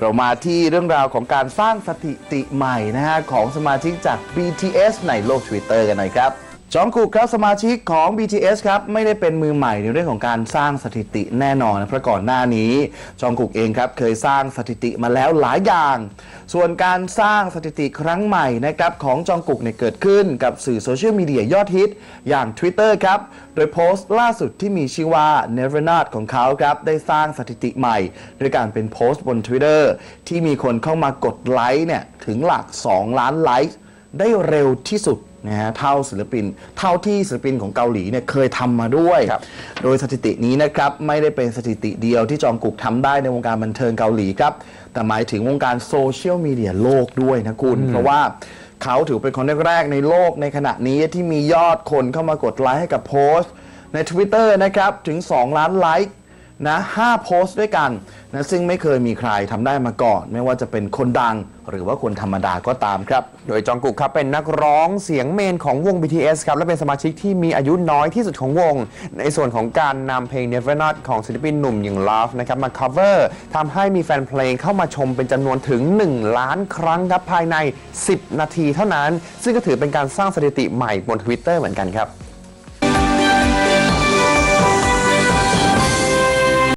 เรามาที่เรื่องราวของการสร้างสถิติใหม่นะฮะของสมาชิกจาก BTS ในโลก Twitter กันหน่อยครับ จองกุกครับสมาชิกของ BTS ครับไม่ได้เป็นมือใหม่ในเรื่องของการสร้างสถิติแน่นอนนะเพราะก่อนหน้านี้ จองกุกเองครับเคยสร้างสถิติมาแล้วหลายอย่าง ส่วนการสร้างสถิติครั้งใหม่นะครับของจองกุกเนี่ยเกิดขึ้นกับสื่อโซเชียลมีเดียยอดฮิต อย่าง Twitter ครับ โดยโพสต์ล่าสุดที่มีชื่อว่า Never Not ของเขาครับได้สร้างสถิติใหม่ด้วยการเป็นโพสต์บน Twitter ที่มีคนเข้ามากดไลค์เนี่ยถึงหลัก 2 ล้านไลค์ได้เร็วที่สุด นะฮะเท่าศิลปิน เท่าที่ศิลปินของเกาหลีเนี่ยเคยทำมาด้วยโดยสถิตินี้นะครับไม่ได้เป็นสถิติเดียวที่จองกุกทำได้ในวงการบันเทิงเกาหลีครับ แต่หมายถึงวงการโซเชียลมีเดียโลกด้วยนะคุณ เพราะว่าเขาถือเป็นคนแรกๆในโลกในขณะนี้ที่มียอดคนเข้ามากดไลค์ให้กับโพสต์ ใน Twitter นะครับ ถึง 2 ล้านไลค์ นะ5โพสต์ด้วยกันนะซึ่งไม่เคยมีใครทำได้มาก่อน ไม่ว่าจะเป็นคนดังหรือว่าคนธรรมดาก็ตามครับ โดยจองกุกครับเป็นนักร้องเสียงเมนของวง BTS ครับ และเป็นสมาชิกที่มีอายุน้อยที่สุดของวง ในส่วนของการนำเพลง Never Not ของศิลปินหนุ่มอย่าง Love นะครับ มา cover ทำให้มีแฟนเพลงเข้ามาชมเป็นจำนวนถึง 1 ล้านครั้งครับภายใน 10 นาทีเท่านั้น ซึ่งก็ถือเป็นการสร้างสถิติใหม่บน Twitter เหมือนกันครับ